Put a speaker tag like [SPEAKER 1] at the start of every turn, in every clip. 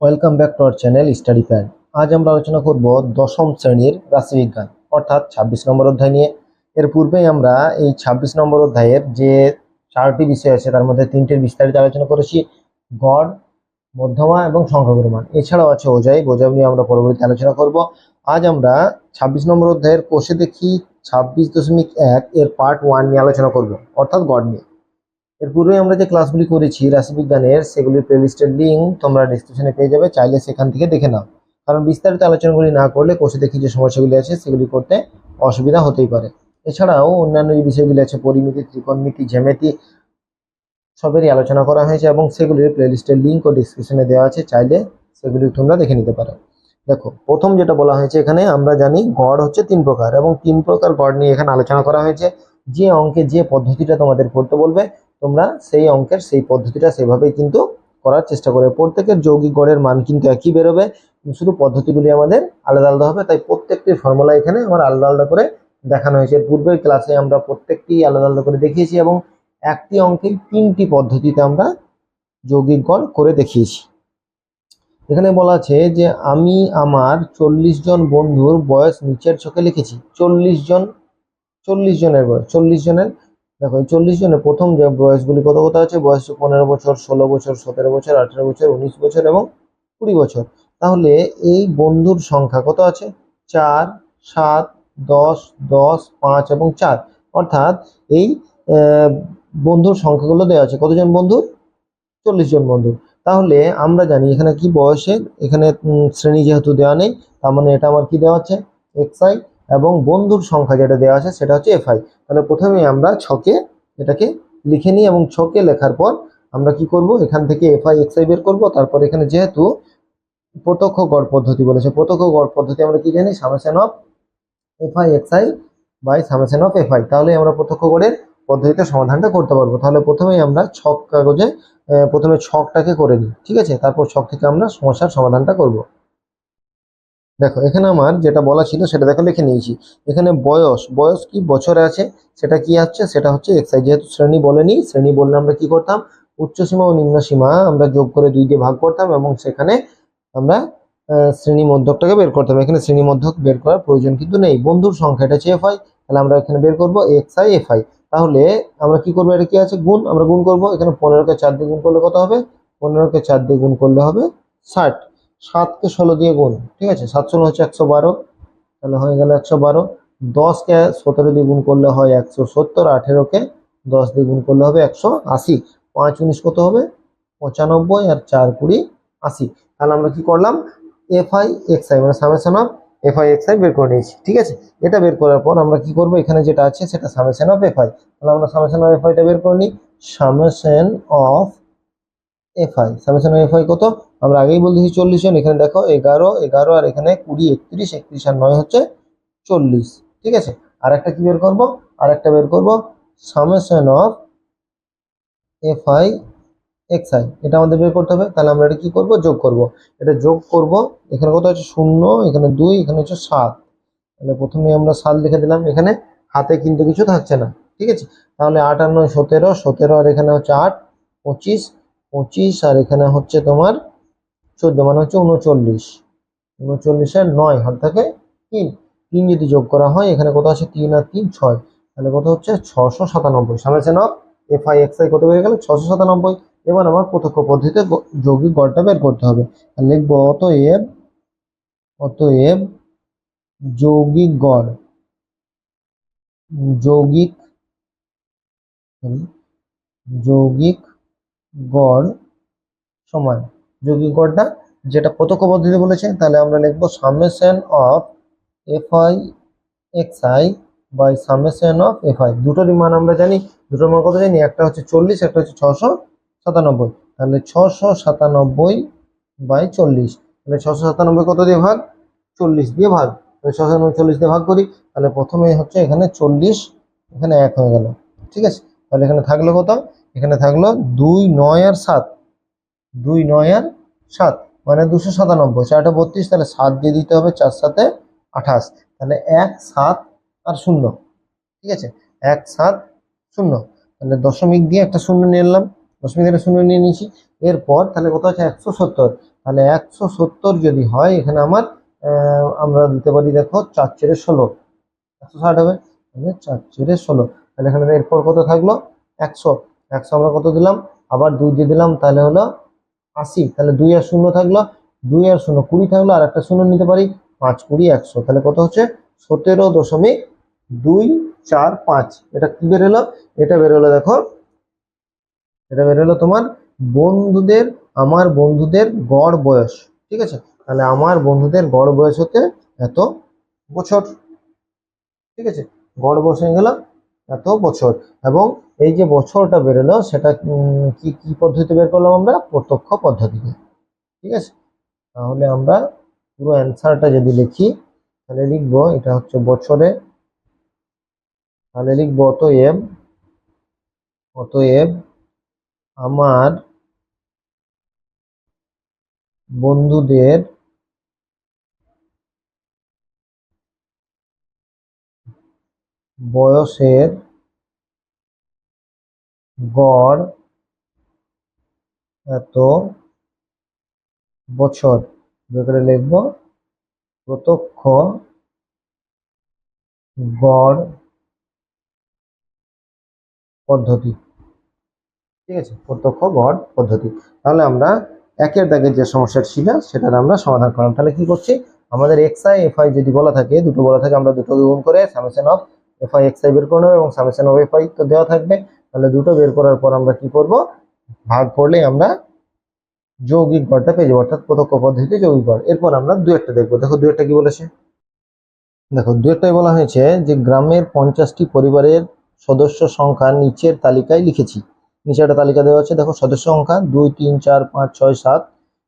[SPEAKER 1] Welcome back to our channel study pan আজ আমরা আলোচনা করব দশম শ্রেণির রাশিবিজ্ঞান, অর্থাৎ ছাব্বিশ নম্বর অধ্যায় নিয়ে। এর পূর্বেই আমরা এই ছাব্বিশ নম্বর অধ্যায়ের যে চারটি বিষয় আছে, তার মধ্যে তিনটির বিস্তারিত আলোচনা করেছি। গড়, মধ্যমা এবং সংখ্যাগুরুমান এছাড়াও আছে ওজাই বোঝাই নিয়ে আমরা পরবর্তী আলোচনা করব। আজ আমরা ছাব্বিশ নম্বর অধ্যায়ের কোষে দেখি ছাব্বিশ দশমিক এক এর পার্ট ওয়ান নিয়ে আলোচনা করব, অর্থাৎ গড় নিয়ে। এর পূর্বে আমরা যে ক্লাসগুলি করেছি রাশিবিজ্ঞানের সেগুলির প্লেলিস্টের লিঙ্ক তোমরা ডিসক্রিপশনে পেয়ে যাবে, চাইলে সেখান থেকে দেখে নাও। কারণ বিস্তারিত আলোচনাগুলি না করলে কোষে দেখি যে সমস্যাগুলি আছে, সেগুলি করতে অসুবিধা হতেই পারে। এছাড়াও অন্যান্য যে বিষয়গুলি আছে, পরিমিতি, ত্রিকোণমিতি, জ্যামিতি, সবেরই আলোচনা করা হয়েছে এবং সেগুলির প্লেলিস্টের লিঙ্ক ও ডিসক্রিপশনে দেওয়া আছে, চাইলে সেগুলি তোমরা দেখে নিতে পারো। দেখো, প্রথম যেটা বলা হয়েছে এখানে, আমরা জানি গড় হচ্ছে তিন প্রকার এবং তিন প্রকার গড় নিয়ে এখানে আলোচনা করা হয়েছে। যে অঙ্কে যে পদ্ধতিটা তোমাদের করতে বলবে তোমরা সেই অঙ্কের সেই পদ্ধতিটা সেভাবেই কিন্তু করার চেষ্টা করবে। প্রত্যেকের যৌগিক গড়ের মান কিন্তু একই বেরোবে। শুধু পদ্ধতিগুলি আমাদের আলাদা আলাদা হবে, তাই প্রত্যেকটি ফর্মুলা এখানে আমার আলাদা আলাদা করে দেখানো হয়েছে। পূর্বের ক্লাসে আমরা প্রত্যেকটি আলাদা আলাদা করে দেখিয়েছি এবং একটি অঙ্কের তিনটি পদ্ধতিতে আমরা যৌগিক গড় করে দেখিয়েছি। এখানে বলা আছে যে আমি আমার চল্লিশ জন বন্ধুর বয়স নিচের চোখে লিখেছি। চল্লিশ জন, চল্লিশ জনের বয়স, চল্লিশ জনের দেখো, এই চল্লিশ জনের প্রথম যে বয়সগুলি কত কত আছে? বয়স পনেরো বছর, ষোলো বছর, সতেরো বছর, আঠেরো বছর, উনিশ বছর এবং কুড়ি বছর। তাহলে এই বন্ধুর সংখ্যা কত আছে? চার, সাত, দশ দশ, পাঁচ এবং চার। অর্থাৎ এই বন্ধুর সংখ্যাগুলো দেওয়া আছে। কতজন বন্ধু? চল্লিশ জন বন্ধু। তাহলে আমরা জানি এখানে কি বয়সের, এখানে শ্রেণি যেহেতু দেওয়া নেই, তার মানে এটা আমার কি দেওয়া আছে? এক্স আই এবং বন্ধুর সংখ্যা যেটা দেওয়া আছে সেটা হচ্ছে এফ আই তাহলে প্রথমে আমরা ছকে এটাকে লিখে নিই এবং ছকে লেখার পর আমরা কি করব? এখান থেকে এফ আই এক্স বের করব। তারপর এখানে যেহেতু প্রত্যক্ষ গড় পদ্ধতি বলেছে, প্রত্যক্ষ গড় পদ্ধতি আমরা কি জানি? Summation of F I X by summation of F I তাহলে আমরা প্রত্যক্ষ গড়ের পদ্ধতিতে সমাধানটা করতে পারব। তাহলে প্রথমেই আমরা ছক কাগজে প্রথমে ছকটাকে করে নিই, ঠিক আছে? তারপর ছক থেকে আমরা সমস্যার সমাধানটা করব। দেখো, এখানে আমার যেটা বলা ছিল সেটা দেখো লিখে নিয়েছি। এখানে বয়স বয়স কি বছরে আছে, সেটা কি আছে সেটা হচ্ছে এক্সাই যেহেতু শ্রেণি বলেনি, শ্রেণি বললে আমরা কি করতাম? উচ্চ সীমা ও নিম্ন সীমা আমরা যোগ করে দুই দিয়ে ভাগ করতাম এবং সেখানে আমরা শ্রেণি মধ্যকটাকে বের করতাম। এখানে শ্রেণি মধ্যক বের করার প্রয়োজন কিন্তু নেই। বন্ধুর সংখ্যা, এটা হচ্ছে এফ আই তাহলে আমরা এখানে বের করব এক্স আই এফ আই তাহলে আমরা কি করব, এটা কি আছে? গুণ, আমরা গুণ করব। এখানে পনেরোকে চার দিয়ে গুণ করলে কত হবে? পনেরোকে চার দিয়ে গুণ করলে হবে ষাট। সাতকে ষোলো দিয়ে গুণ, ঠিক আছে? সাত ষোলো হচ্ছে একশো বারো, তাহলে হয়ে গেল একশো বারো। দশকে সতেরো দিয়ে গুণ করলে হয় একশো সত্তর, আঠেরোকে দশ দিয়ে গুণ করলে হবে একশো আশি। পাঁচ উনিশ কত হবে? পঁচানব্বই আর চার কুড়ি আশি। তাহলে আমরা কি করলাম? এফ আই এক্স আই মানে summation of F I X I বের করে নিয়েছি, ঠিক আছে? এটা বের করার পর আমরা কি করব? এখানে যেটা আছে সেটা সামেশন অফ এফ আই তাহলে আমরা সামেশন অফ এফ আইটা বের করে নিই। Summation of F I summation of F I কত? আমরা আগেই বলতেছি চল্লিশ জন, এখানে দেখো এগারো এগারো আর এখানে কুড়ি, একত্রিশ একত্রিশ আর নয় হচ্ছে চল্লিশ। ঠিক আছে? আর একটা কি বের করব? আর একটা বের করব। Summation of F I X I এটা আমাদের বের করতে হবে। তাহলে আমরা এটা কি করব? যোগ করব। এটা যোগ করব। এখানে কত আছে? শূন্য, এখানে দুই, এখানে হচ্ছে সাত। তাহলে প্রথমে আমরা সাত লিখে দিলাম। এখানে হাতে কিন্তু কিছু থাকছে না। ঠিক আছে? তাহলে আট আর নয় সতেরো সতেরো আর এখানে হচ্ছে আট, পঁচিশ। পঁচিশ, আর এখানে হচ্ছে তোমার চোদ্দ মানে হচ্ছে উনচল্লিশ। উনচল্লিশের নয়, হাত থাকে তিন। তিন যদি যোগ করা হয়, এখানে কত আছে? তিন আর তিন, ছয়। তাহলে কত হচ্ছে? ছশো সাতানব্বই। Summation of F I X I কত বেড়ে গেল? ছশো সাতানব্বই। এবার আমার প্রত্যক্ষ পদ্ধতিতে যৌগিক গড়টা বের করতে হবে। লিখব, অতএব অতএব যৌগিক গড়, যৌগিক যৌগিক গড় সমান যৌগিক গড়টা যেটা প্রত্যক্ষ পদ্ধতি বলেছে, তাহলে আমরা লিখব summation of F I X I by summation of F I দুটোরই মান আমরা জানি, দুটোর মান কত জানি? একটা হচ্ছে চল্লিশ, একটা হচ্ছে ছশো সাতানব্বই। তাহলে ছশো সাতানব্বই বাই চল্লিশ। তাহলে ছশো সাতানব্বই কত দিয়ে ভাগ? চল্লিশ দিয়ে ভাগ। তাহলে ছশো চল্লিশ দিয়ে ভাগ করি, তাহলে প্রথমে হচ্ছে এখানে চল্লিশ, এখানে এক হয়ে গেল। ঠিক আছে? তাহলে এখানে থাকল কত? এখানে থাকল দুই নয় আর সাত। দুই নয় আর সাত মানে দুশো সাতানব্বই। চারটা বত্রিশ, তাহলে সাত দিয়ে দিতে হবে চার সাথে আঠাশ। তাহলে এক, সাত আর শূন্য। ঠিক আছে? এক, সাত, শূন্য। তাহলে দশমিক দিয়ে একটা শূন্য নিয়ে নিলাম। দশমিক একটা শূন্য নিয়ে নিয়েছি। এরপর তাহলে কত আছে? একশো সত্তর। তাহলে একশো সত্তর যদি হয়, এখানে আমার আমরা দিতে পারি দেখো চার চেরে ষোলো। একশো ষাট হবে। তাহলে চার চেরে ষোলো। তাহলে এখানে এরপর কত থাকল? একশো। একশো আমরা কত দিলাম? আবার দুই দিয়ে দিলাম, তাহলে হলো আশি। তাহলে দুই আর শূন্য থাকল, দুই আর শূন্য কুড়ি থাকল, আর একটা শূন্য নিতে পারি, পাঁচ কুড়ি একশো। তাহলে কত হচ্ছে? সতেরো দশমিক দুই চার পাঁচ। এটা কি বেরোলো এটা বেরোলো দেখো, এটা বেরোলো তোমার বন্ধুদের, আমার বন্ধুদের গড় বয়স। ঠিক আছে? তাহলে আমার বন্ধুদের গড় বয়স হতে এত বছর। ঠিক আছে? গড় বয়স হয়ে গেল এত বছর। এবং এই যে বছরটা বেরোলো, সেটা কি কি পদ্ধতিতে বের করলাম আমরা? প্রত্যক্ষ পদ্ধতিতে ঠিক আছে? তাহলে আমরা পুরো অ্যান্সারটা যদি লিখি, তাহলে লিখব, এটা হচ্ছে বছরে, তাহলে লিখব অতএব অতএব আমার বন্ধুদের বয়সের গড় এত বছর। যেখানে লিখব। প্রত্যক্ষ গড় পদ্ধতি। ঠিক আছে? প্রত্যক্ষ গড় পদ্ধতি। তাহলে আমরা একের দাগের যে সমস্যা ছিল, সেটার আমরা সমাধান করলাম। তাহলে কি করছি? আমাদের এক্স আই এফ আই যদি বলা থাকে, দুটো বলা থাকে, আমরা দুটো গুণ করে summation of F I X I বের করে নেব এবং সামেশন অফ এফ আই তো দেওয়া থাকবে। তাহলে দুটো বের করার পর আমরা কি করব? ভাগ করলে আমরা যৌগিক গড়টা পেয়ে যাব, অর্থাৎ প্রত্যক্ষ পদ্ধতিতে যৌগিক গড়। এরপর আমরা দু একটা দেখব। দেখো দু একটা কি বলেছে? দেখো, দু একটাই বলা হয়েছে যে গ্রামের পঞ্চাশটি পরিবারের সদস্য সংখ্যা নিচের তালিকায় লিখেছি। নিচে একটা তালিকা দেওয়া আছে। দেখো, সদস্য সংখ্যা দুই, তিন, চার, পাঁচ, ছয়, সাত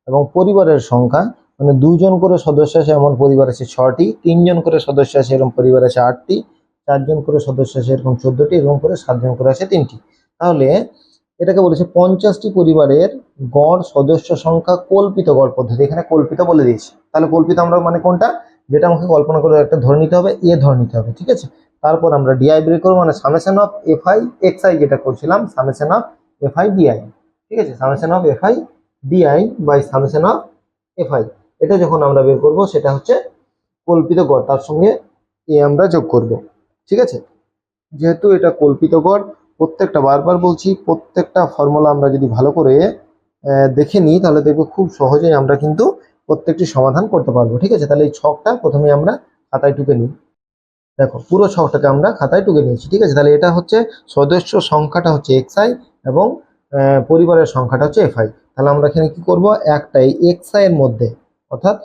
[SPEAKER 1] এবং পরিবারের সংখ্যা মানে দুজন করে সদস্য আছে এমন পরিবার আছে ছটি, তিনজন করে সদস্য আছে এরকম পরিবার আছে আটটি। চারজন করে সদস্য আছে এরকম চোদ্দটি এরকম করে সাতজন করে আছে তিনটি। তাহলে এটাকে বলেছে পঞ্চাশটি পরিবারের গড় সদস্য সংখ্যা কল্পিত গড় পদ্ধতি। এখানে কল্পিত বলে দিয়েছে। তাহলে কল্পিত আমরা মানে কোনটা? যেটা আমাকে কল্পনা করে একটা ধরে নিতে হবে, এ ধরে নিতে হবে, ঠিক আছে? তারপর আমরা ডিআই বের করব মানে summation of F I X I যেটা করছিলাম summation of F I D I ঠিক আছে? Summation of F I D I by summation of F I এটা যখন আমরা বের করব, সেটা হচ্ছে কল্পিত গড়, তার সঙ্গে এ আমরা যোগ করব। ঠিক আছে? যেহেতু এটা কল্পিত গড়, প্রত্যেকটা বারবার বলছি, প্রত্যেকটা ফর্মুলা আমরা যদি ভালো করে দেখে নিই, তাহলে দেখব খুব সহজেই আমরা কিন্তু প্রত্যেকটি সমাধান করতে পারব। ঠিক আছে? তাহলে এই ছকটা প্রথমে আমরা খাতায় টুকে নিই। দেখো, পুরো ছকটাকে আমরা খাতায় টুকে নিয়েছি। ঠিক আছে? তাহলে এটা হচ্ছে সদস্য সংখ্যাটা হচ্ছে এক্স আই এবং পরিবারের সংখ্যাটা হচ্ছে এফ আই তাহলে আমরা এখানে কি করব? একটাই এক্স আই এর মধ্যে, অর্থাৎ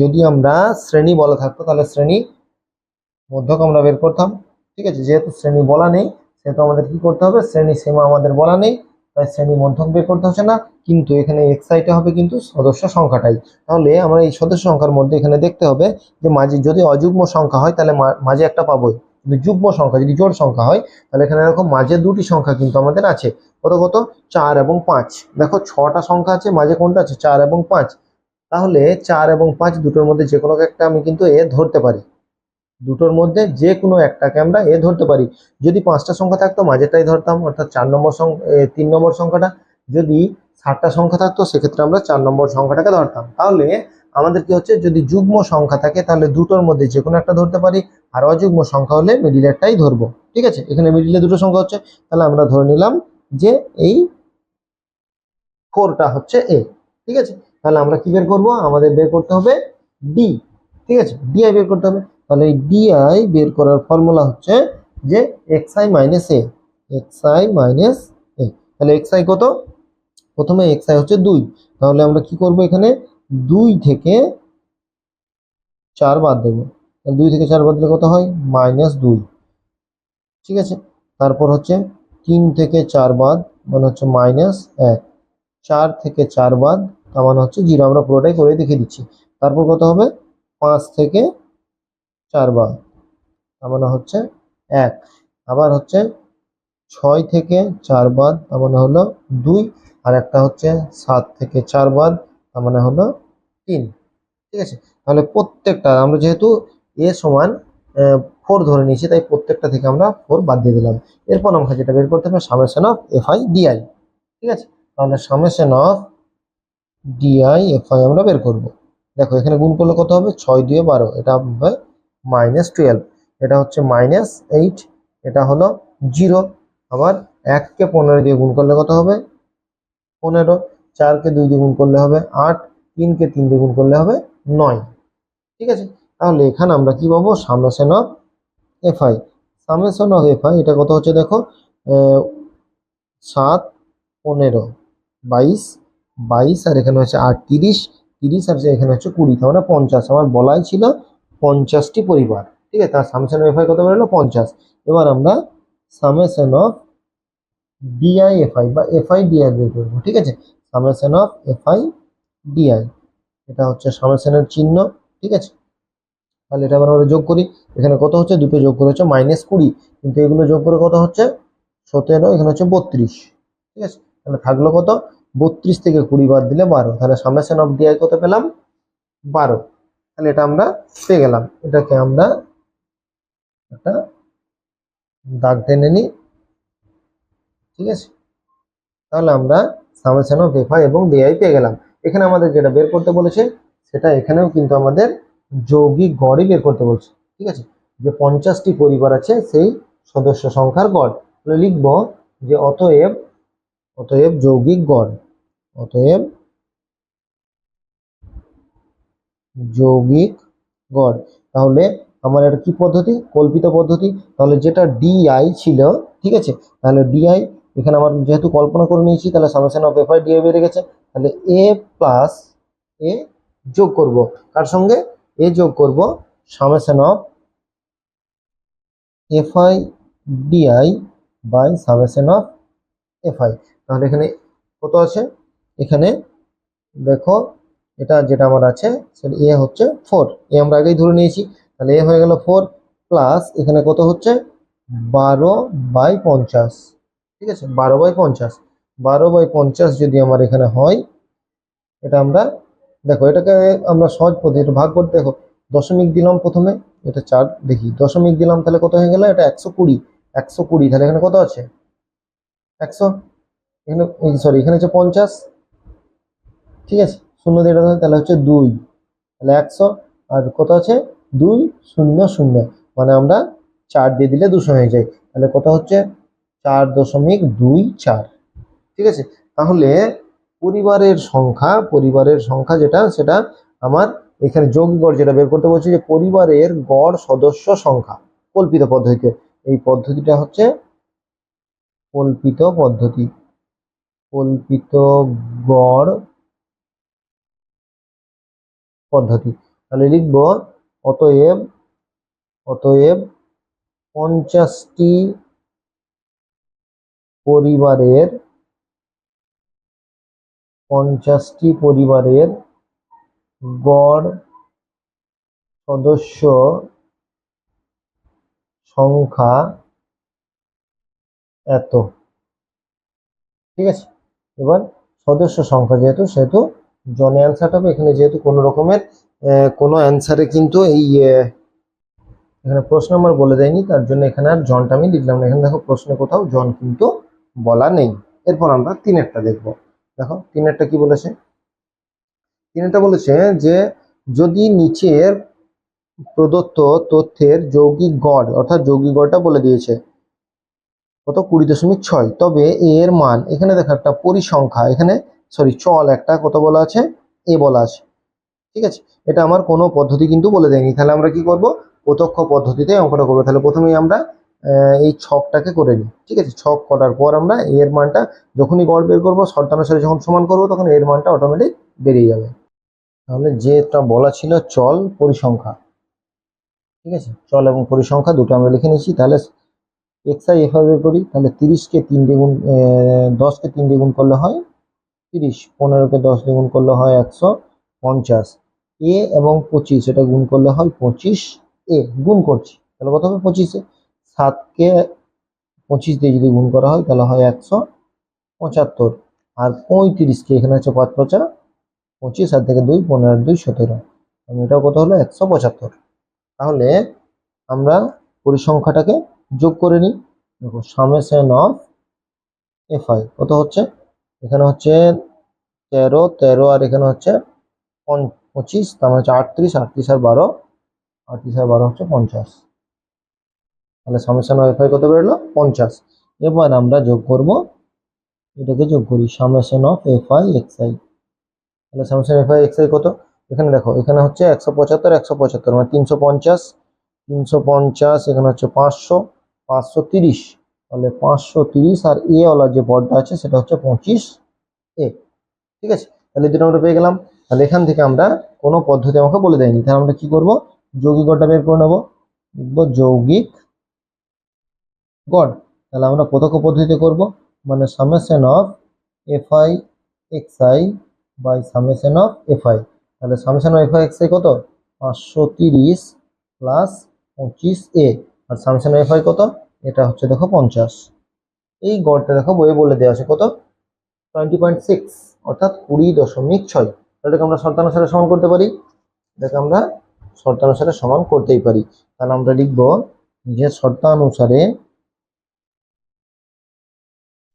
[SPEAKER 1] যদি আমরা শ্রেণি বলা থাকতো, তাহলে শ্রেণি মধ্যক আমরা বের করতাম। ঠিক আছে, যেহেতু শ্রেণি বলা নেই, সেহেতু আমাদের কি করতে হবে? শ্রেণি সীমা আমাদের বলা নেই, তাই শ্রেণি মধ্যক বের করতে হচ্ছে না। কিন্তু এখানে এক্স আইটা হবে কিন্তু সদস্য সংখ্যাটাই। তাহলে আমরা এই সদস্য সংখ্যার মধ্যে এখানে দেখতে হবে যে মাঝে যদি অযুগ্ম সংখ্যা হয়, তাহলে মাঝে একটা পাবোই। কিন্তু যুগ্ম সংখ্যা, যদি জোড় সংখ্যা হয়, তাহলে এখানে দেখো মাঝে দুটি সংখ্যা কিন্তু আমাদের আছে। কত কত? চার এবং পাঁচ। দেখো ছটা সংখ্যা আছে, মাঝে কোনটা আছে? চার এবং পাঁচ। তাহলে চার এবং পাঁচ দুটোর মধ্যে যে কোনো একটা আমি কিন্তু এ ধরতে পারি। দুটোর মধ্যে যে কোনো একটাকে আমরা এ ধরতে পারি। যদি পাঁচটা সংখ্যা থাকতো মাঝেটাই ধরতাম, অর্থাৎ চার নম্বর তিন নম্বর সংখ্যাটা। যদি ষাটটা সংখ্যা থাকতো, সেক্ষেত্রে আমরা চার নম্বর সংখ্যাটাকে ধরতাম। তাহলে আমাদের কি হচ্ছে, যদি যুগ্ম সংখ্যা থাকে, তাহলে দুটোর মধ্যে যে কোনো একটা ধরতে পারি, আর অযুগ্ম সংখ্যা হলে মিডিল একটাই ধরবো। ঠিক আছে? এখানে মিডিলে দুটো সংখ্যা হচ্ছে, তাহলে আমরা ধরে নিলাম যে এই ফোরটা হচ্ছে এ। ঠিক আছে? তাহলে আমরা কি বের করব? আমাদের বের করতে হবে ডি। ঠিক আছে? ডিআই বের করতে হবে। তাহলে এই ডিআই বের করার ফর্মুলা হচ্ছে যে X I minus A X I minus A তাহলে এক্স আই কত? প্রথমে এক্স আই হচ্ছে দুই। তাহলে আমরা কি করব এখানে? দুই থেকে চার বাদ দেবো। দুই থেকে চার বাদ দিলে কত হয়? মাইনাস দুই। ঠিক আছে? তারপর হচ্ছে তিন থেকে চার বাদ মানে হচ্ছে মাইনাস এক। চার থেকে চার বাদ, তার মানে হচ্ছে জিরো। আমরা পুরোটাই করে দেখিয়ে দিচ্ছি। তারপর কত হবে? পাঁচ থেকে চার বাদ তার মানে হচ্ছে এক। আবার হচ্ছে ছয় থেকে চার বাদ তার মানে হলো দুই। আর একটা হচ্ছে সাত থেকে চার বাদ তার মানে হলো তিন। ঠিক আছে? তাহলে প্রত্যেকটা, আমরা যেহেতু এ সমান ফোর ধরে নিয়েছি, তাই প্রত্যেকটা থেকে আমরা ফোর বাদ দিয়ে দিলাম। এরপর আমাকে যেটা বের করতে হবে summation of F I D I ঠিক আছে? তাহলে সামেশন অফ ডিআই এফআই আমরা বের করব। দেখো, এখানে গুণ করলে কত হবে? ছয় দিয়ে বারো। এটা হবে মাইনাস টুয়েলভ এটা হচ্ছে মাইনাস এইট এটা হলো জিরো আবার এককে পনেরো দিয়ে গুণ করলে কত হবে? পনেরো। চারকে দুই দিয়ে গুণ করলে হবে আট। তিনকে তিন দিয়ে গুণ করলে হবে নয়। ঠিক আছে? তাহলে এখানে আমরা কি পাবো? Summation of F I summation of F I এটা কত হচ্ছে দেখো? সাত, পনেরো, বাইশ বাইশ, আর এখানে হচ্ছে আট তিরিশ তিরিশ আর এখানে হচ্ছে কুড়ি, তার মানে পঞ্চাশ। আমার বলাই ছিল পঞ্চাশটি পরিবার, ঠিক আছে? তার সামেশন অফ এফআই কত বেরোলো? পঞ্চাশ। এবার আমরা সামেশন অফ ডিআইএফআই বা এফআই ডিআই বের করব, ঠিক আছে? সামেশন অফ এফআই ডিআই এটা হচ্ছে সামেশনের চিহ্ন, ঠিক আছে? তাহলে এটা আবার আমরা যোগ করি। এখানে কত হচ্ছে? দুটো যোগ করে হচ্ছে মাইনাস কুড়ি। কিন্তু এগুলো যোগ করে কত হচ্ছে? সতেরো, এখানে হচ্ছে বত্রিশ, ঠিক আছে? তাহলে থাকল কত? বত্রিশ থেকে কুড়ি বাদ দিলে বারো। তাহলে সামেশন অফ ডিআই কত পেলাম? বারো। তাহলে এটা আমরা পেয়ে গেলাম। এটাকে আমরা একটা দাগ টেনে নিই। ঠিক আছে? তাহলে আমরা সামেশন অফ এফআই এবং ডিআই পেয়ে গেলাম। এখানে আমাদের যেটা বের করতে বলেছে, সেটা এখানেও কিন্তু আমাদের যৌগিক গড়ই বের করতে বলছে। ঠিক আছে? যে পঞ্চাশটি পরিবার আছে, সেই সদস্য সংখ্যার গড়। তাহলে লিখব যে অতএব অতএব যৌগিক গড়, অতএব যৌগিক গড়। তাহলে আমার এটা কি পদ্ধতি? কল্পিত পদ্ধতি। তাহলে যেটা ডিআই ছিল, ঠিক আছে? তাহলে ডিআই এখানে আমার যেহেতু কল্পনা করে নিয়েছি, তাহলে সামেশন অফ এফআই ডিআই বেড়ে গেছে। তাহলে এ প্লাস এ যোগ করব। কার সঙ্গে? এ যোগ করব summation of F I D I by summation of F I তাহলে এখানে কত আছে? এখানে দেখো এটা যেটা আমার আছে, সেটা এ হচ্ছে ফোর এ আমরা আগেই ধরে নিয়েছি। তাহলে এ হয়ে গেল ফোর প্লাস এখানে কত হচ্ছে? বারো বাই পঞ্চাশ। ঠিক আছে? বারো বাই পঞ্চাশ। বারো বাই পঞ্চাশ যদি আমার এখানে হয়, এটা আমরা, দেখো, এটাকে আমরা সহজ পদ্ধতি ভাগ করতে দেখো, দশমিক দিলাম প্রথমে, এটা চার, দেখি, দশমিক দিলাম তাহলে কত হয়ে গেল? এটা একশো কুড়ি একশো কুড়ি, তাহলে এখানে কত আছে? একশো, এখানে সরি এখানে হচ্ছে পঞ্চাশ। ঠিক আছে? শূন্য দিয়ে তাহলে হচ্ছে দুই। তাহলে একশো, আর কত আছে? দুই শূন্য শূন্য। মানে আমরা চার দিয়ে দিলে দুশো হয়ে যায়। তাহলে কত হচ্ছে? চার দশমিক দুই চার। ঠিক আছে? তাহলে পরিবারের সংখ্যা পরিবারের সংখ্যা যেটা, সেটা আমার এখানে যোগ গড় যেটা বের করতে বলছে যে পরিবারের গড় সদস্য সংখ্যা, কল্পিত পদ্ধতিতে। এই পদ্ধতিটা হচ্ছে কল্পিত পদ্ধতি। কল্পিত গড় পদ্ধতি। তাহলে লিখব, অতএব অতএব পঞ্চাশটি পরিবারের পঞ্চাশটি পরিবারের গড় সদস্য সংখ্যা এত। ঠিক আছে? এবার সদস্য সংখ্যা যেহেতু, সেহেতু জনে অ্যান্সারটা হবে এখানে যেহেতু কোনো রকমের কোনো অ্যান্সারে কিন্তু এই এখানে প্রশ্ন আমার বলে দেয়নি, তার জন্য এখানে আর জনটা আমি লিখলাম না। এখানে দেখো প্রশ্নে কোথাও জন কিন্তু বলা নেই। এরপর আমরা তিনেরটা দেখব। দেখো, তিনেরটা কি বলেছে? তিনেরটা বলেছে যে, যদি নিচের প্রদত্ত তথ্যের যৌগিক গড়, অর্থাৎ যৌগিক গড়টা বলে দিয়েছে, কত? কুড়ি দশমিক ছয়। তবে এর মান, এখানে দেখো একটা পরিসংখ্যা, এখানে সরি, চল একটা কত বলা আছে, এ বলা আছে। ঠিক আছে? এটা আমার কোনো পদ্ধতি কিন্তু বলে দেয়নি। তাহলে আমরা কি করব? প্রত্যক্ষ পদ্ধতিতে অঙ্কটা করব। তাহলে প্রথমেই আমরা এই ছকটাকে করে নিই। ঠিক আছে? ছক করার পর আমরা এর মানটা যখনই গড় বের করব, শর্তানুসারে যখন সমান করব, তখন এর মানটা অটোমেটিক বেরিয়ে যাবে। তাহলে যেটা বলা ছিল চল পরিসংখ্যা। ঠিক আছে? চল এবং পরিসংখ্যা দুটো আমরা লিখে নিচ্ছি তাহলে এক্স আই এফ বের করি। তাহলে তিরিশকে তিন দ্বিগুণ দশকে তিন দ্বিগুণ করলে হয় তিরিশ, পনেরোকে দশ দ্বিগুণ করলে হয় একশো পঞ্চাশ। এ এবং পঁচিশ, এটা গুণ করলে হয় পঁচিশ এ, গুণ করছি। তাহলে কত হবে পঁচিশে? সাতকে পঁচিশ দিয়ে যদি গুণ করা হয়, তাহলে হয় একশো পঁচাত্তর। আর পঁয়ত্রিশকে, এখানে হচ্ছে পাঁচ পঁচা পঁচিশ আর থেকে দুই, পনেরো দুই, সতেরো। এবং এটাও কত হলো? একশো পঁচাত্তর। তাহলে আমরা পরিসংখ্যাটাকে যোগ করে নিই। দেখো সামেশন অফ এফ আই কত হচ্ছে? এখানে হচ্ছে তেরো তেরো আর এখানে হচ্ছে পঁচিশ, তার মানে হচ্ছে আটত্রিশ আটত্রিশ আর বারো, আটত্রিশ আর বারো হচ্ছে পঞ্চাশ। তাহলে সামেশন ওয়াইফাই কত বেরোলো? পঞ্চাশ। এবার আমরা যোগ করব, এটাকে যোগ করি summation of F I X I তাহলে summation F I X I কত? এখানে দেখো, এখানে হচ্ছে একশো পঁচাত্তর একশো পঁচাত্তর মানে তিনশো পঞ্চাশ তিনশো পঞ্চাশ, এখানে হচ্ছে পাঁচশো পাঁচশো তিরিশ। তাহলে পাঁচশো তিরিশ আর এ ওয়ালা যে পদটা আছে সেটা হচ্ছে পঁচিশ এ ঠিক আছে? তাহলে দুটো আমরা পেয়ে গেলাম। তাহলে এখান থেকে আমরা কোনো পদ্ধতি আমাকে বলে দেয়নি। তাহলে আমরা কি করব? যৌগিক গড়টা বের করে নেব। লিখব যৌগিক গড়। তাহলে আমরা প্রত্যক্ষ পদ্ধতিতে করব। মানে summation of F I X I by summation of F I তাহলে summation of F I X I কত? পাঁচশো তিরিশ প্লাস পঁচিশ এ আর সামেশন অফ এফ আই কত? এটা হচ্ছে দেখো পঞ্চাশ। এই গড়টা দেখো বইয়ে বলে দেওয়া আছে, কত? টোয়েন্টি পয়েন্ট সিক্স অর্থাৎ কুড়ি দশমিক ছয়। এটাকে আমরা শর্তানুসারে সমান করতে পারি। এটাকে আমরা শর্তানুসারে সমান করতেই পারি। তাহলে আমরা লিখব, যে শর্তানুসারে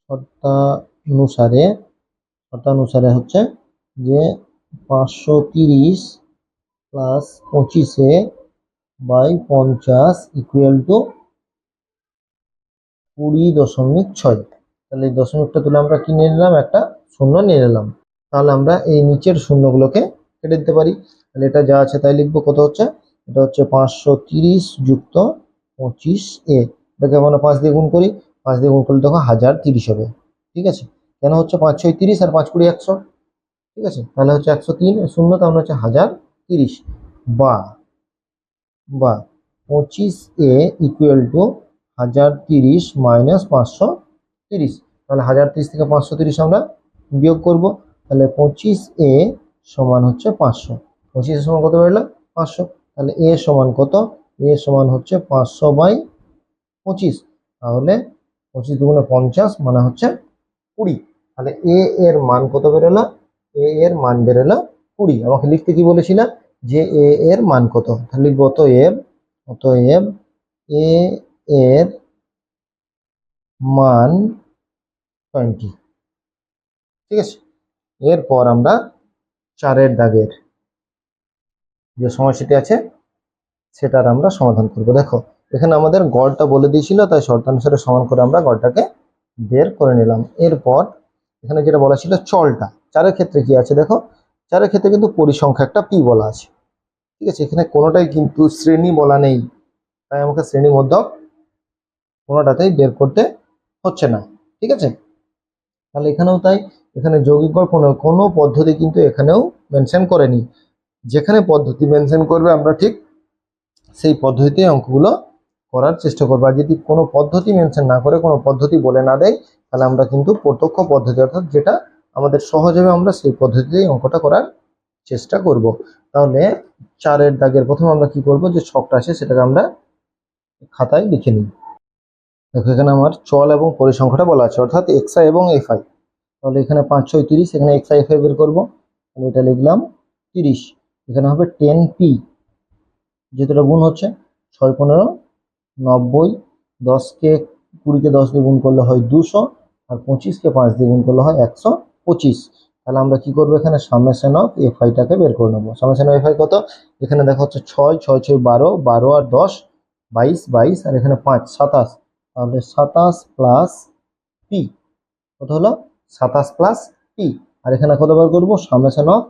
[SPEAKER 1] শর্তানুসারে শর্তানুসারে হচ্ছে যে পাঁচশো তিরিশ প্লাস পঁচিশে বাই পঞ্চাশ ইকুয়াল টু কুড়ি দশমিক ছয়। তাহলে এই দশমিকটা তুলে আমরা কি নিয়ে নিলাম? একটা শূন্য নিয়ে নিলাম। তাহলে আমরা এই নিচের শূন্যগুলোকে কেটে দিতে পারি। তাহলে এটা যা আছে তাই লিখব। কত হচ্ছে? এটা হচ্ছে পাঁচশো তিরিশ যুক্ত পঁচিশ এ। এটাকে আমরা পাঁচ দিয়ে গুণ করি। পাঁচ দিয়ে গুণ করলে দেখো হাজার তিরিশ হবে। ঠিক আছে? কেন হচ্ছে পাঁচ ছয় তিরিশ আর পাঁচ কুড়ি একশো? ঠিক আছে? তাহলে হচ্ছে একশো তিন শূন্য তাহলে হচ্ছে হাজার তিরিশ। বা বা, পঁচিশ এ ইকুয়াল টু হাজার তিরিশ মাইনাস পাঁচশো তিরিশ। তাহলে হাজার তিরিশ থেকে পাঁচশো তিরিশ আমরা বিয়োগ করব। তাহলে পঁচিশ এ সমান হচ্ছে পাঁচশো। পঁচিশ সমান কত বেরোলো পাঁচশো। তাহলে এ সমান কত? এ সমান হচ্ছে পাঁচশো বাই পঁচিশ। তাহলে পঁচিশ দুগুণে পঞ্চাশ মানে হচ্ছে কুড়ি। তাহলে এ এর মান কত বেরোলো? এ এর মান বেরোলো কুড়ি। আমাকে লিখতে কি বলেছিলাম? যে এ এর মান কত? তাহলে লিখব অতএব অতএব এ এর মান টোয়েন্টি ঠিক আছে? এরপর আমরা চারের দাগের যে সমস্যাটি আছে, সেটার আমরা সমাধান করব। দেখো, এখানে আমাদের গড়টা বলে দিয়েছিল, তাই শর্তানুসারে সমান করে আমরা গড়টাকে বের করে নিলাম। এরপর এখানে যেটা বলা ছিল চলটা, চারের ক্ষেত্রে কি আছে দেখো? চারের ক্ষেত্রে কিন্তু পরিসংখ্যা একটা পি বলা আছে। ঠিক আছে? এখানে কোনোটাই কিন্তু শ্রেণি বলা নেই। তাই আমাকে শ্রেণি মধ্যক কোনোটাতেই বের করতে হচ্ছে না, ঠিক আছে? তাহলে এখানেও তাই, এখানে যৌগিক গড় কোনো পদ্ধতি কিন্তু এখানেও মেনশন করেনি। যেখানে পদ্ধতি মেনশন করবে আমরা ঠিক সেই পদ্ধতিতে অঙ্কগুলো করার চেষ্টা করব। আর যদি কোনো পদ্ধতি মেনশন না করে, কোনো পদ্ধতি বলে না দেয়, তাহলে আমরা কিন্তু প্রত্যক্ষ পদ্ধতি অর্থাৎ যেটা আমাদের সহজ হবে, আমরা সেই পদ্ধতিতেই অঙ্কটা করার চেষ্টা করব। তাহলে চারের দাগের প্রথমে আমরা কি করব? যে ছকটা আছে, সেটাকে আমরা খাতায় লিখে নিই। দেখো, এখানে আমার চল এবং পরিসংখ্যাটা বলা আছে, অর্থাৎ এক্স আই এবং এফ আই তাহলে এখানে পাঁচ ছয় তিরিশ, এখানে এক্স আই এফ আই বের করব। তাহলে এটা লিখলাম তিরিশ, এখানে হবে টেন পি যেহেতু এটা গুণ হচ্ছে ছয় পনেরো, নব্বই, দশকে কুড়িকে দশ দিয়ে গুণ করলে হয় দুশো, আর পঁচিশকে পাঁচ দিয়ে গুণ করলে হয় একশো পঁচিশ। তাহলে আমরা কি করব এখানে? সামেশন অফ এফ আইটাকে বের করে নেব। সামেশন অফ এফ আই কত? এখানে দেখা হচ্ছে ছয় ছয় ছয়, বারো বারো আর দশ, বাইশ বাইশ, আর এখানে পাঁচ, সাতাশ। তাহলে সাতাশ প্লাস পি কত হলো? সাতাশ প্লাস পি আর এখানে কত বার করব? Summation of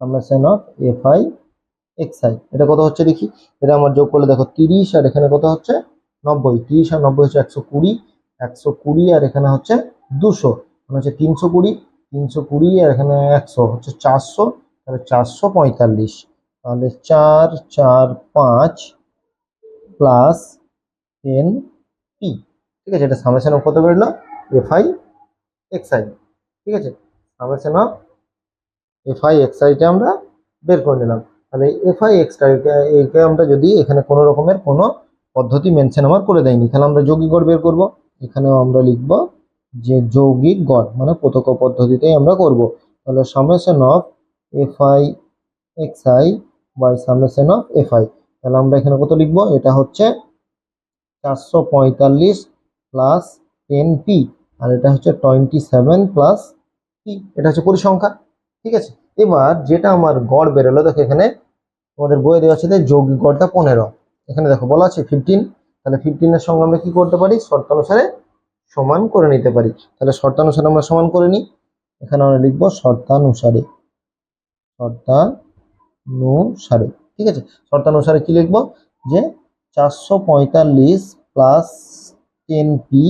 [SPEAKER 1] summation of F I X I এটা কত হচ্ছে দেখি? এটা আমার যোগ করলে দেখো তিরিশ, আর এখানে কত হচ্ছে? নব্বই। তিরিশ আর নব্বই হচ্ছে একশো কুড়ি। একশো কুড়ি আর এখানে হচ্ছে দুশো। মানে হচ্ছে তিনশো কুড়ি তিনশো কুড়ি, আর এখানে একশো। হচ্ছে চারশো, তাহলে চারশো পঁয়তাল্লিশ। তাহলে চার চার, পাঁচ, প্লাস টেন ঠিক আছে? এটা সামেশন অফ কত বেরোলো? এফ আই এক্স আই ঠিক আছে? Summation of F I X আইটা আমরা বের করে নিলাম। তাহলে এফ আই এক্সটা একে আমরা যদি এখানে কোনো রকমের কোনো পদ্ধতি মেনশন আমার করে দেয়নি, তাহলে আমরা যৌগিক গড় বের করব। এখানেও আমরা লিখব যে যৌগিক গড় মানে প্রত্যক্ষ পদ্ধতিতেই আমরা করব। তাহলে summation of F I X I by summation of F I তাহলে আমরা এখানে কত লিখব? এটা হচ্ছে চারশো পঁয়তাল্লিশ প্লাস টেন পি আর এটা হচ্ছে টোয়েন্টি সেভেন প্লাস পি এটা হচ্ছে পরিসংখ্যা, ঠিক আছে? এবার যেটা আমার গড় বেরোলো, দেখো এখানে তোমাদের বইয়ে দেওয়া আছে যে যৌগিক গড়টা পনেরো। এখানে দেখো বলা আছে ফিফটিন তাহলে ফিফটিনের সঙ্গে আমরা কি করতে পারি? শর্তানুসারে সমান করে নিতে পারি। তাহলে শর্তানুসারে আমরা সমান করে নিই। এখানে আমরা লিখব শর্তানুসারে। শর্তানুসারে, ঠিক আছে? শর্তানুসারে কি লিখব? যে চারশো পঁয়তাল্লিশ plus ten P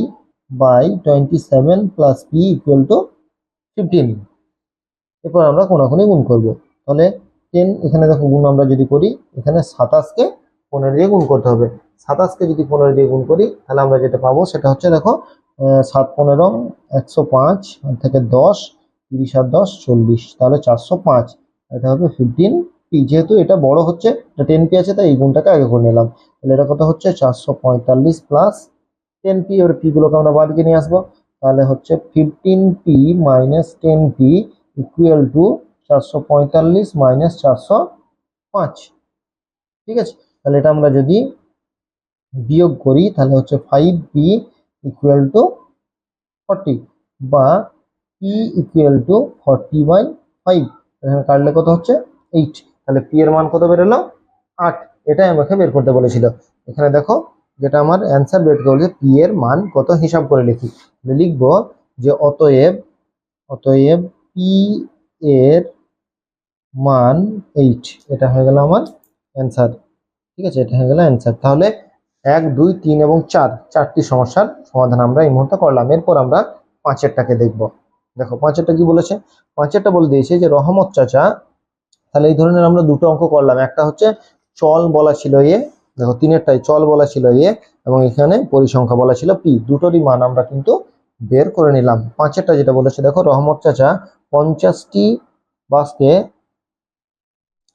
[SPEAKER 1] by twenty seven plus P equal to fifteen এরপর আমরা কোনাকুনি গুণ করব। তাহলে টেন এখানে দেখো গুণ আমরা যদি করি এখানে সাতাশকে পনেরো দিয়ে গুণ করতে হবে। সাতাশকে যদি পনেরো দিয়ে গুণ করি তাহলে আমরা যেটা পাবো সেটা হচ্ছে দেখো আহ, সাত পনেরো একশো পাঁচ আর থেকে দশ তিরিশ আর দশ চল্লিশ। তাহলে চারশো পাঁচ এটা হবে ফিফটিন পি যেহেতু এটা বড় হচ্ছে এটা টেন পি আছে তাই এই গুণটাকে আগে করে নিলাম। তাহলে এটা কত হচ্ছে? চারশো পঁয়তাল্লিশ প্লাস টেন পি এবার পিগুলোকে আমরা বাদ দিয়ে নিয়ে আসব। তাহলে হচ্ছে fifteen P minus ten P equal to চারশো পঁয়তাল্লিশ মাইনাস চারশো পাঁচ। ঠিক আছে? তাহলে এটা আমরা যদি বিয়োগ করি, তাহলে হচ্ছে five P equal to forty বা P equal to forty by five এখানে কাটলে কত হচ্ছে? এইট তাহলে পি এর মান কত বেরোলো? আট। এটাই আমাকে বের করতে বলেছিল। এখানে দেখো যেটা আমার অ্যান্সার বের করলে পি এর মান কত হিসাব করে লিখি? তাহলে লিখব যে অতএব অতএব পি এর মান এইট এটা হয়ে গেল আমার অ্যান্সার ঠিক আছে, এটা হয়ে গেল অ্যান্সার তাহলে এক, দুই, তিন এবং চার, চারটি সমস্যার সমাধান আমরা এই মুহূর্তে করলাম। এরপর আমরা পাঁচেরটাকে দেখব। দেখো, পাঁচেরটা কি বলেছে? পাঁচেরটা বলে দিয়েছে যে, রহমত চাচা, তাহলে এই ধরনের আমরা দুটো অঙ্ক করলাম। একটা হচ্ছে চল বলা ছিল এ দেখো তিনেরটাই চল বলা ছিল এ এবং এখানে পরিসংখ্যা বলা ছিল পি। দুটোরই মান আমরা কিন্তু বের করে নিলাম। পাঁচেরটা যেটা বলেছে, দেখো, রহমত চাচা, পঞ্চাশটি বাক্সে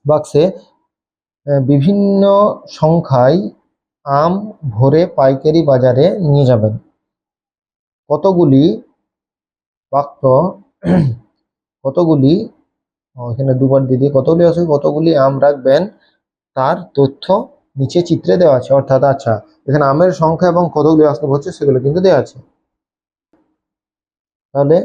[SPEAKER 1] বাক্সে বিভিন্ন সংখ্যায় আম ভরে পাইকারি বাজারে নিয়ে যাবেন। কতগুলি বাক্য কতগুলি এখানে দুবার দিয়ে কতগুলি আছে, কতগুলি আম রাখবেন, তার তথ্য নিচে চিত্রে দেওয়া আছে, অর্থাৎ আচ্ছা এখানে আমের সংখ্যা এবং কতগুলি বাস্তব হচ্ছে, সেগুলো কিন্তু দেওয়া আছে। তাহলে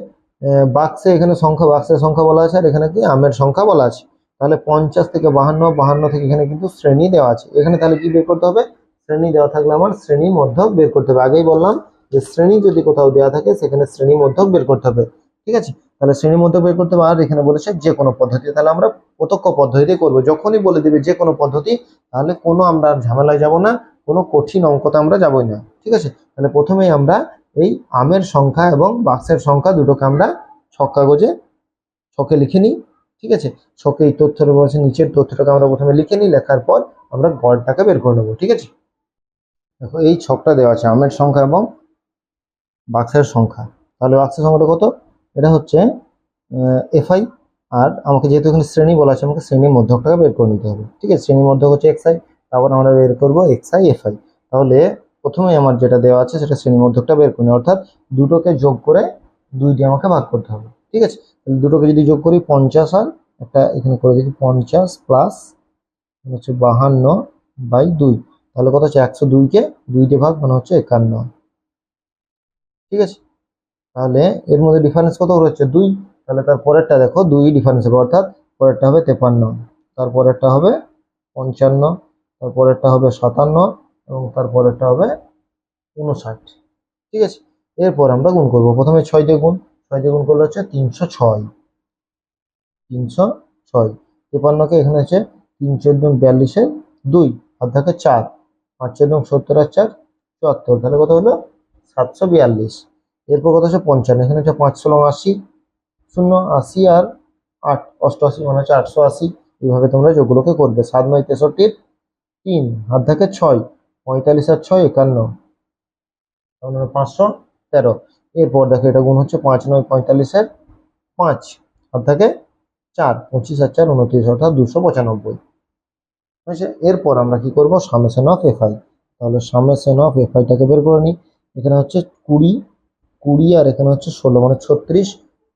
[SPEAKER 1] বাক্সে এখানে সংখ্যা, বাক্সের সংখ্যা বলা আছে, আর এখানে কি? আমের সংখ্যা বলা আছে। তাহলে পঞ্চাশ থেকে বাহান্ন বাহান্ন থেকে এখানে কিন্তু শ্রেণি দেওয়া আছে। এখানে তাহলে কি বের করতে হবে? শ্রেণি দেওয়া থাকলে আমার শ্রেণি মধ্যক বের করতে হবে। আগেই বললাম যে, শ্রেণি যদি কোথাও দেওয়া থাকে, সেখানে শ্রেণি মধ্যক বের করতে হবে। ঠিক আছে? তাহলে শ্রেণি মধ্যে বের করতে আর এখানে বলেছে যে কোনো পদ্ধতি। তাহলে আমরা প্রত্যক্ষ পদ্ধতিতে করব। যখনই বলে দিবে যে কোনো পদ্ধতি, তাহলে কোনো আমরা ঝামেলায় যাব না, কোনো কঠিন অঙ্কতে আমরা যাবই না। ঠিক আছে? তাহলে প্রথমেই আমরা এই আমের সংখ্যা এবং বাক্সের সংখ্যা দুটোকে আমরা ছক কাগজে, ছকে লিখে নিই। ঠিক আছে? ছকে এই তথ্যের বলেছে, নিচের তথ্যটাকে আমরা প্রথমে লিখে নিই। লেখার পর আমরা গড়টাকে বের করে নেব। ঠিক আছে? দেখো, এই ছকটা দেওয়া আছে, আমের সংখ্যা এবং বাক্সের সংখ্যা। তাহলে বাক্সের সংখ্যাটা কত? এটা হচ্ছে এফআই আর আমাকে যেহেতু এখানে শ্রেণি বলা আছে, আমাকে শ্রেণির মধ্যকটাকে বের করে নিতে হবে। ঠিক আছে? শ্রেণির মধ্যক হচ্ছে এক্সআই তারপর আমরা বের করব এক্সআই এফআই তাহলে প্রথমে আমার যেটা দেওয়া আছে, সেটা শ্রেণির মধ্যকটা বের করে অর্থাৎ দুটোকে যোগ করে দুই দিয়ে আমাকে ভাগ করতে হবে। ঠিক আছে? দুটোকে যদি যোগ করি, পঞ্চাশ আর একটা এখানে করে দেখি, পঞ্চাশ প্লাস হচ্ছে বাহান্ন বাই দুই। তাহলে কত হচ্ছে? একশো দুইকে দুই দিয়ে ভাগ মানে হচ্ছে একান্ন। ঠিক আছে? তাহলে এর মধ্যে ডিফারেন্স কত হচ্ছে দুই? তাহলে তার পরেরটা দেখো, দুই ডিফারেন্স হবে, অর্থাৎ পরেরটা হবে তেপান্ন। তারপরেরটা হবে পঞ্চান্ন তারপরেরটা হবে সাতান্ন এবং তারপরেরটা হবে উনষাট ঠিক আছে? এরপর আমরা গুণ করব। প্রথমে ছয় দিয়ে গুণ। ছয় দিয়ে গুণ করলে হচ্ছে তিনশো ছয়। তিনশো ছয়। তেপান্নকে এখানে হচ্ছে তিন চোদ্দ বিয়াল্লিশে দুই। আর থাকে চার। পাঁচ চোদ্দ সত্তর আর চার, চুয়াত্তর। তাহলে কত হলো? সাতশো বিয়াল্লিশ। এরপর কত হচ্ছে পঞ্চান্ন। এখানে হচ্ছে পাঁচ ষোলো আশি, শূন্য আশি আর আট, অষ্টআশি মানে হচ্ছে আটশো আশি। এইভাবে তোমরা যোগগুলোকে করবে। সাত, নয়, তেষট্টির তিন, হাত থাকে ছয়, পঁয়তাল্লিশ আর ছয়, একান্ন। মানে পাঁচশো তেরো। এরপর দেখো, এটা গুণ হচ্ছে পাঁচ, নয়, পঁয়তাল্লিশের পাঁচ, হাত থাকে চার, পঁচিশ আর চার, উনত্রিশ, অর্থাৎ দুশো পঁচানব্বই। আছে এরপর আমরা কি করব? Summation of F I. তাহলে সামেশন অফ এফআইটাকে বের করে নিই। এখানে হচ্ছে কুড়ি কুড়ি আর এখানে হচ্ছে ষোলো মানে ছত্রিশ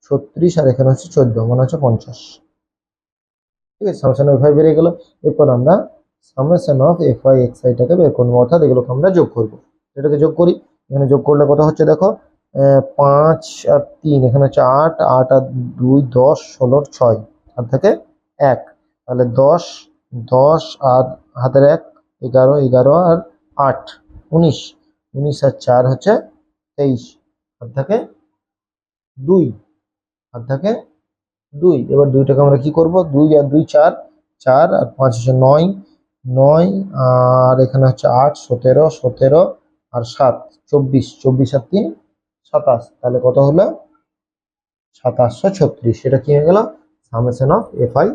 [SPEAKER 1] ছত্রিশ আর এখানে হচ্ছে চোদ্দ মানে হচ্ছে পঞ্চাশ। ঠিক আছে সামেশন এফ আই বেরিয়ে গেল। এরপর আমরা summation of F I X এক্সআইটাকে বের করব, অর্থাৎ এগুলোকে আমরা যোগ করব। এটাকে যোগ করি। এখানে যোগ করলে কত হচ্ছে দেখো? পাঁচ আর তিন, এখানে হচ্ছে আট আট আর দুই, দশ, ষোলোর ছয় হাত থেকে এক। তাহলে দশ দশ আর হাতের এক, এগারো এগারো আর আট, উনিশ। উনিশ আর চার হচ্ছে তেইশ। হাত থেকে দুই হাত থেকে দুই। এবার দুইটাকে আমরা কি করব? দুই আর দুই চার চার আর পাঁচ হচ্ছে নয়। নয় আর এখানে হচ্ছে আট, সতেরো সতেরো আর সাত, চব্বিশ। চব্বিশ আর তিন, সাতাশ। তাহলে কত হলো? সাতাশশো ছত্রিশ। সেটা কি হয়ে গেল? Summation of F I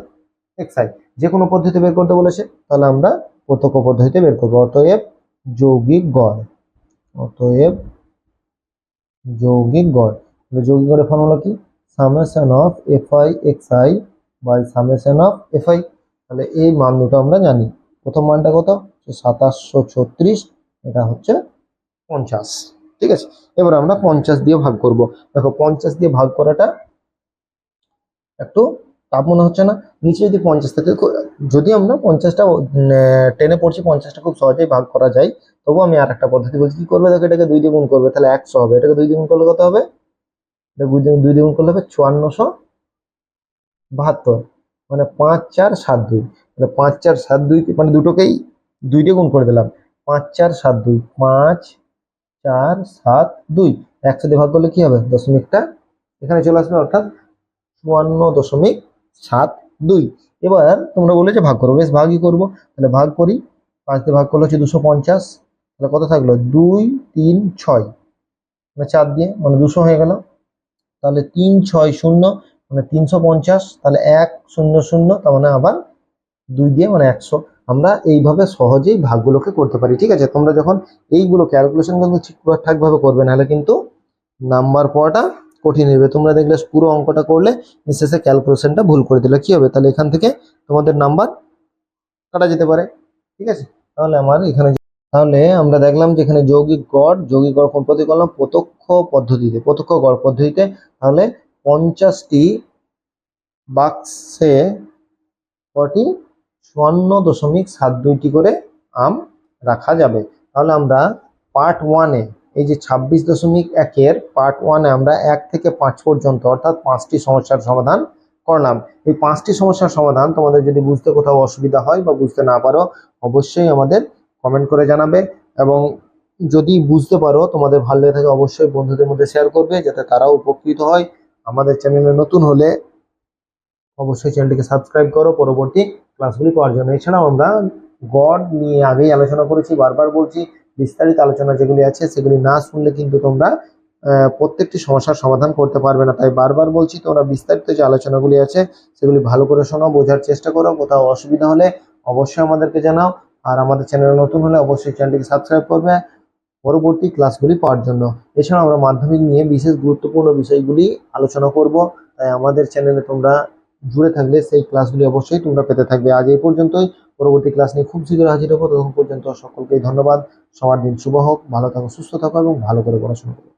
[SPEAKER 1] X I. যে কোনো পদ্ধতি বের করতে বলেছে, তাহলে আমরা প্রত্যক্ষ পদ্ধতিতে বের করব? অতএব যৌগিক গড়। অতএব যৌগিক গড়। যৌগিক গড়ের ফর্মুলা কি? Summation of F I X I by summation of F I তাহলে এই মান দুটো আমরা জানি। প্রথম মানটা কত? সাতাশশো ছত্রিশ, এটা হচ্ছে পঞ্চাশ। ঠিক আছে? এবার আমরা পঞ্চাশ দিয়ে ভাগ করব। দেখো, পঞ্চাশ দিয়ে ভাগ করাটা একটু তাপ মনে হচ্ছে না। নিচে যদি পঞ্চাশ থেকে যদি আমরা পঞ্চাশটা টেনে পড়ছি, পঞ্চাশটা খুব সহজেই ভাগ করা যায় তবু আমি আর একটা পদ্ধতি বলছি, কি করবে? দেখো, এটাকে দুই দিয়ে গুণ করবে, তাহলে একশো হবে। এটাকে দুই দিয়ে গুণ করলে কত হবে? দুই দিয়ে গুণ করলে হবে চুয়ান্নশো বাহাত্তর। মানে পাঁচ, চার, সাত, দুই। মানে পাঁচ, চার, সাত, দুই মানে দুটোকেই দুই দিয়ে গুণ করে দিলাম। পাঁচ, চার, সাত, দুই। পাঁচ, চার, সাত, দুই। একসাথে ভাগ করলে কি হবে? দশমিকটা এখানে চলে আসবে, অর্থাৎ চুয়ান্ন দশমিক সাত দুই। এবার তোমরা বলে যে ভাগ করো। বেশ, ভাগই করব। তাহলে ভাগ করি। পাঁচ দিয়ে ভাগ করলে হচ্ছে দুশো পঞ্চাশ। তাহলে কত থাকল? দুই, তিন, ছয়। মানে চার দিয়ে মানে দুশো হয়ে গেল। তাহলে তিন, ছয়, শূন্য মানে তিনশো পঞ্চাশ। তাহলে এক, শূন্য শূন্য, তার মানে আবার দুই দিয়ে মানে একশো। আমরা এইভাবে সহজেই ভাগগুলোকে করতে পারি, ঠিক আছে? তোমরা যখন এইগুলো ক্যালকুলেশন কিন্তু ঠিকঠাকভাবে করবে, নাহলে কিন্তু নাম্বার পাওয়াটা কঠিন হবে তোমরা দেখলে পুরো অঙ্কটা করলে নিঃশেষে ক্যালকুলেশনটা ভুল করে দিলে। কি হবে? তাহলে এখান থেকে তোমাদের নাম্বার কাটা যেতে পারে। ঠিক আছে? তাহলে আমার এখানে তাহলে আমরা দেখলাম যে এখানে যৌগিক গড় যৌগিক গড় কোন পদ্ধতি করলাম? প্রত্যক্ষ পদ্ধতিতে। প্রত্যক্ষ গড় পদ্ধতিতে তাহলে পঞ্চাশটি বাক্সে কটি? চুয়ান্ন দশমিক সাত দুইটি করে আম রাখা যাবে। তাহলে আমরা পার্ট ওয়ানে এই যে ছাব্বিশ দশমিক একের পার্ট ওয়ানে আমরা এক থেকে পাঁচ পর্যন্ত, অর্থাৎ পাঁচটি সমস্যার সমাধান করলাম। এই পাঁচটি সমস্যার সমাধান তোমাদের যদি বুঝতে কোথাও অসুবিধা হয় বা বুঝতে না পারো, অবশ্যই আমাদের কমেন্ট করে জানাবে। এবং যদি বুঝতে পারো তোমাদের ভালো লেগে থাকে, অবশ্যই বন্ধুদের মধ্যে শেয়ার করবে, যাতে তারাও উপকৃত হয়। আমাদের চ্যানেলে নতুন হলে অবশ্যই চ্যানেলটিকে সাবস্ক্রাইব করো। পরবর্তী ক্লাসগুলি পাওয়ার জন্য। এছাড়াও আমরা গড নিয়ে আগেই আলোচনা করেছি, বারবার বলছি বিস্তারিত আলোচনা যেগুলি আছে সেগুলি না শুনলে কিন্তু তোমরা প্রত্যেকটি সমস্যার সমাধান করতে পারবে না। তাই বারবার বলছি, তোমরা বিস্তারিত যে আলোচনাগুলি আছে সেগুলি ভালো করে শোনো, বোঝার চেষ্টা করো। কোথাও অসুবিধা হলে অবশ্যই আমাদেরকে জানাও। আর আমাদের চ্যানেলে নতুন হলে অবশ্যই চ্যানেলটিকে সাবস্ক্রাইব করবে পরবর্তী ক্লাসগুলি পাওয়ার জন্য। এছাড়া আমরা মাধ্যমিক নিয়ে বিশেষ গুরুত্বপূর্ণ বিষয়গুলি আলোচনা করব। তাই আমাদের চ্যানেলে তোমরা জুড়ে থাকলে সেই ক্লাসগুলি অবশ্যই তোমরা পেতে থাকবে। আজ এই পর্যন্তই। পরবর্তী ক্লাস নিয়ে খুব শীঘ্রই হাজির হব। তখন পর্যন্ত সকলকে ধন্যবাদ। সবার দিন শুভ হোক, ভালো থাকো, সুস্থ থাকো এবং ভালো করে পড়াশোনা করো।